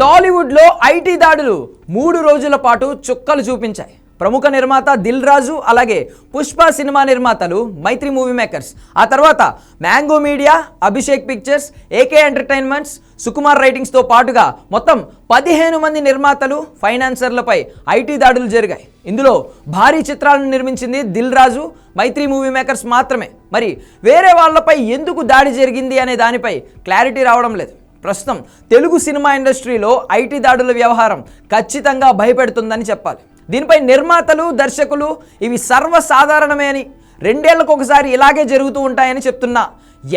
టాలీవుడ్లో ఐటీ దాడులు మూడు రోజుల పాటు చుక్కలు చూపించాయి. ప్రముఖ నిర్మాత దిల్ రాజు అలాగే పుష్ప సినిమా నిర్మాతలు మైత్రి మూవీ మేకర్స్. ఆ తర్వాత mango media Abhishek pictures AK entertainments Sukumar రైటింగ్స్తో పాటుగా మొత్తం పదిహేను మంది నిర్మాతలు ఫైనాన్సర్లపై ఐటీ దాడులు జరిగాయి. ఇందులో భారీ చిత్రాలను నిర్మించింది దిల్ రాజు మైత్రి మూవీ మేకర్స్ మాత్రమే. మరి వేరే వాళ్ళపై ఎందుకు దాడి జరిగింది అనే దానిపై క్లారిటీ రావడం లేదు. ప్రస్తుతం తెలుగు సినిమా ఇండస్ట్రీలో ఐటీ దాడుల వ్యవహారం ఖచ్చితంగా భయపెడుతుందని చెప్పాలి. దీనిపై నిర్మాతలు దర్శకులు ఇవి సర్వసాధారణమే అని రెండేళ్ళకు ఒకసారి ఇలాగే జరుగుతూ ఉంటాయని చెప్తున్నా.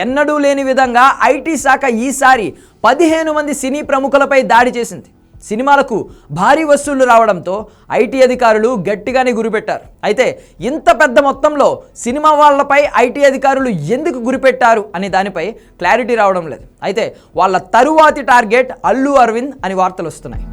ఎన్నడూ లేని విధంగా ఐటీ శాఖ ఈసారి పదిహేను మంది సినీ ప్రముఖులపై దాడి చేసింది. సినిమాలకు భారీ వసూళ్ళు రావడంతో ఐటీ అధికారులు గట్టిగానే గురిపెట్టారు. అయితే ఇంత పెద్ద మొత్తంలో సినిమా వాళ్ళపై ఐటీ అధికారులు ఎందుకు గురిపెట్టారు అనే దానిపై క్లారిటీ రావడం లేదు. అయితే వాళ్ళ తరువాతి టార్గెట్ అల్లు అరవింద్ అని వార్తలు వస్తున్నాయి.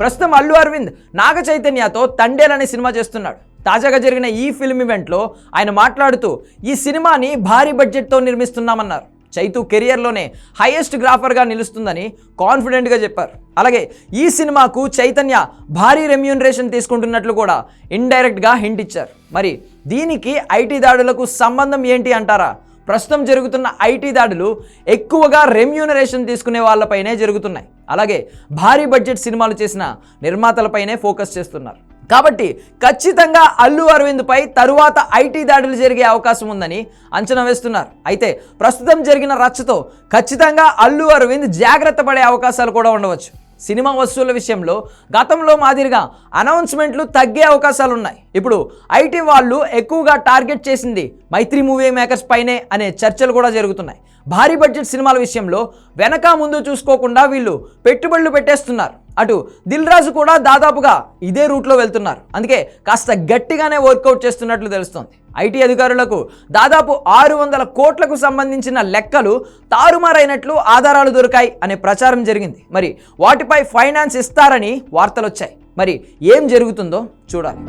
ప్రస్తుతం అల్లు అరవింద్ నాగ చైతన్యతో తండేల్ అనే సినిమా చేస్తున్నాడు. తాజాగా జరిగిన ఈ ఫిల్మ్ ఈవెంట్లో ఆయన మాట్లాడుతూ ఈ సినిమాని భారీ బడ్జెట్తో నిర్మిస్తున్నామన్నారు. చైతు కెరియర్లోనే హైయెస్ట్ గ్రాఫర్గా నిలుస్తుందని కాన్ఫిడెంట్గా చెప్పారు. అలాగే ఈ సినిమాకు చైతన్య భారీ రెమ్యూనరేషన్ తీసుకుంటున్నట్లు కూడా ఇండైరెక్ట్గా హింట్ ఇచ్చారు. మరి దీనికి ఐటీ దాడులకు సంబంధం ఏంటి అంటారా? ప్రస్తుతం జరుగుతున్న ఐటీ దాడులు ఎక్కువగా రెమ్యూనరేషన్ తీసుకునే వాళ్ళపైనే జరుగుతున్నాయి. అలాగే భారీ బడ్జెట్ సినిమాలు చేసిన నిర్మాతలపైనే ఫోకస్ చేస్తున్నారు. కాబట్టి ఖచ్చితంగా అల్లు అరవింద్పై తరువాత ఐటీ దాడులు జరిగే అవకాశం ఉందని అంచనా వేస్తున్నారు. అయితే ప్రస్తుతం జరిగిన రచ్చతో ఖచ్చితంగా అల్లు అరవింద్ జాగ్రత్త పడే అవకాశాలు కూడా ఉండవచ్చు. సినిమా వస్తువుల విషయంలో గతంలో మాదిరిగా అనౌన్స్మెంట్లు తగ్గే అవకాశాలు ఉన్నాయి. ఇప్పుడు ఐటీ వాళ్ళు ఎక్కువగా టార్గెట్ చేసింది మైత్రి మూవీ మేకర్స్ పైనే అనే చర్చలు కూడా జరుగుతున్నాయి. భారీ బడ్జెట్ సినిమాల విషయంలో వెనక ముందు చూసుకోకుండా వీళ్ళు పెట్టుబడులు పెట్టేస్తున్నారు. అటు దిల్ రాజు కూడా దాదాపుగా ఇదే రూట్లో వెళ్తున్నారు. అందుకే కాస్త గట్టిగానే వర్కౌట్ చేస్తున్నట్లు తెలుస్తోంది. ఐటీ అధికారులకు దాదాపు ఆరు వందల కోట్లకు సంబంధించిన లెక్కలు తారుమారైనట్లు ఆధారాలు దొరికాయి అనే ప్రచారం జరిగింది. మరి వాటిపై ఫైనాన్స్ ఇస్తారని వార్తలు వచ్చాయి మరి ఏం జరుగుతుందో చూడాలి.